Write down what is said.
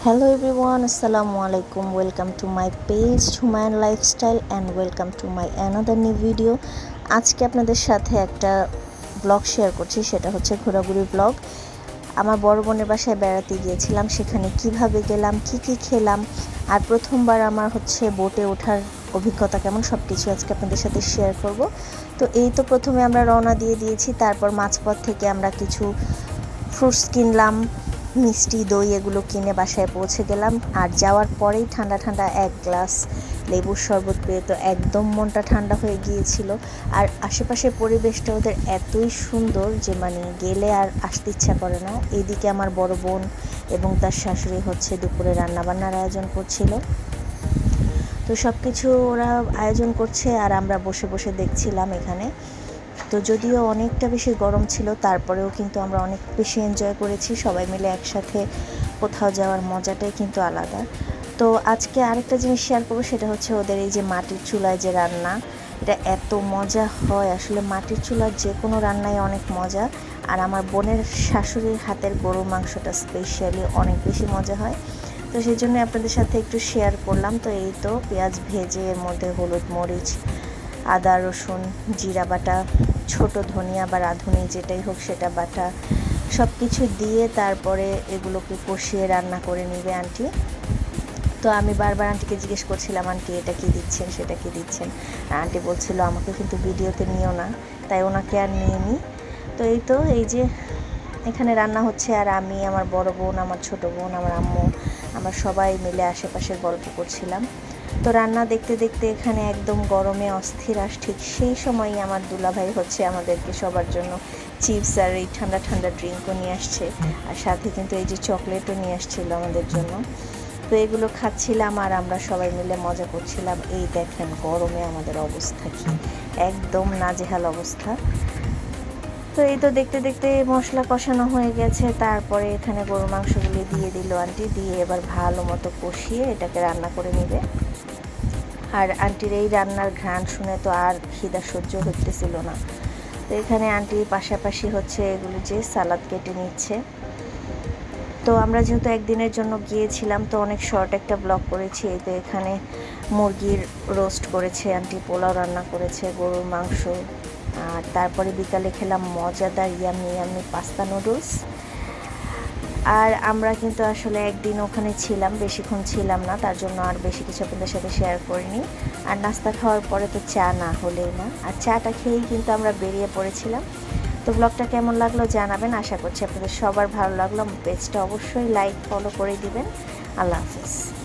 Hello everyone, Assalamu alaikum. Welcome to my page Human Lifestyle and welcome to my another new video আজকে আপনাদের সাথে একটা blog share করছি সেটা হচ্ছে ঘোরাঘুরি ব্লগ আমার বড় বোনের বাসায় বেড়াতে গিয়েছিলাম সেখানে কীভাবে গেলাম কি কি খেলাম আর প্রথমবার আমার হচ্ছে বোটে ওঠার অভিজ্ঞতা কেমন সব কিছু আজকে আপনাদের সাথে শেয়ার করব। তো এই তো প্রথমে আমরা রওনা দিয়ে দিয়েছি তারপর মাঝপথ থেকে আমরা কিছু ফ্রুটস কিনলাম মিষ্টি দই এগুলো কিনে বাসায় পৌঁছে গেলাম। আর যাওয়ার পরেই ঠান্ডা ঠান্ডা এক গ্লাস লেবুর শরবত পেয়ে তো একদম মনটা ঠান্ডা হয়ে গিয়েছিল। আর আশেপাশের পরিবেশটা ওদের এতই সুন্দর যে মানে গেলে আর আসতে ইচ্ছা করে না। এদিকে আমার বড় বোন এবং তার শাশুড়ি হচ্ছে দুপুরে রান্নাবান্নার আয়োজন করছিল। তো সব কিছু ওরা আয়োজন করছে আর আমরা বসে বসে দেখছিলাম এখানে। তো যদিও অনেকটা বেশি গরম ছিল, তারপরেও কিন্তু আমরা অনেক বেশি এনজয় করেছি। সবাই মিলে একসাথে কোথাও যাওয়ার মজাটাই কিন্তু আলাদা। তো আজকে আরেকটা জিনিস শেয়ার করব, সেটা হচ্ছে ওদের এই যে মাটির চুলায় যে রান্না, এটা এত মজা হয়। আসলে মাটির চুলার যে কোনো রান্নাই অনেক মজা। আর আমার বোনের শাশুড়ির হাতের গরুর মাংসটা স্পেশালি অনেক বেশি মজা হয়। তো সেই জন্য আপনাদের সাথে একটু শেয়ার করলাম। তো এই তো পেঁয়াজ ভেজে, এর মধ্যে হলুদ মরিচ, আদা, রসুন, জিরা বাটা ছোট ধনিয়া বা রাঁধুনি যেটাই হোক, সেটা বাটা সব কিছু দিয়ে তারপরে এগুলোকে কষিয়ে রান্না করে নিবে আন্টি। তো আমি বারবার আন্টিকে জিজ্ঞেস করছিলাম, আন্টি, এটা কি দিচ্ছেন, সেটা কি দিচ্ছেন? আন্টি বলছিল, আমাকে কিন্তু ভিডিওতে নিও না, তাই ওনাকে আর নিয়ে নিই তো এই তো, এই যে এখানে রান্না হচ্ছে, আর আমি, আমার বড় বোন, আমার ছোট বোন, আমার আম্মু, আমরা সবাই মিলে আশেপাশের গল্প করছিলাম। তো রান্না দেখতে দেখতে এখানে একদম গরমে অস্থির আস ঠিক সেই সময়ই আমার দুলাভাই হচ্ছে আমাদেরকে সবার জন্য চিপস আর এই ঠান্ডা ঠান্ডা ড্রিঙ্কও নিয়ে আসছে। আর সাথে কিন্তু এই যে চকলেটও নিয়ে আসছিল আমাদের জন্য। তো এগুলো খাচ্ছিলাম আর আমরা সবাই মিলে মজা করছিলাম। এই দেখেন গরমে আমাদের অবস্থা কি। একদম নাজেহাল অবস্থা। তো এই তো দেখতে দেখতে মশলা কষানো হয়ে গেছে। তারপরে এখানে গরু মাংসগুলি দিয়ে দিল আন্টি। দিয়ে এবার ভালো মতো কষিয়ে এটাকে রান্না করে নেবে। আর আন্টির এই রান্নার ঘ্রাণ শুনে তো আর খিদা সহ্য হতেছিল না। তো এখানে আন্টি পাশাপাশি হচ্ছে এগুলো যে সালাদ কেটে নিচ্ছে। তো আমরা যেহেতু একদিনের জন্য গিয়েছিলাম, তো অনেক শর্ট একটা ব্লগ করেছি। তো এখানে মুরগির রোস্ট করেছে, আন্টি পোলাও রান্না করেছে, গরুর মাংস। আর তারপরে বিকালে খেলাম মজাদার, ইয়ামি ইয়ামি পাস্তা নুডলস। আর আমরা কিন্তু আসলে একদিন ওখানে ছিলাম, বেশিক্ষণ ছিলাম না, তার জন্য আর বেশি কিছু আপনাদের সাথে শেয়ার করিনি। আর নাস্তা খাওয়ার পরে তো চা না হলেই না। আর চাটা খেয়েই কিন্তু আমরা বেরিয়ে পড়েছিলাম। তো ব্লগটা কেমন লাগল জানাবেন, আশা করছি আপনাদের সবার ভালো লাগল। পেজটা অবশ্যই লাইক ফলো করে দিবেন। আল্লাহ হাফিজ।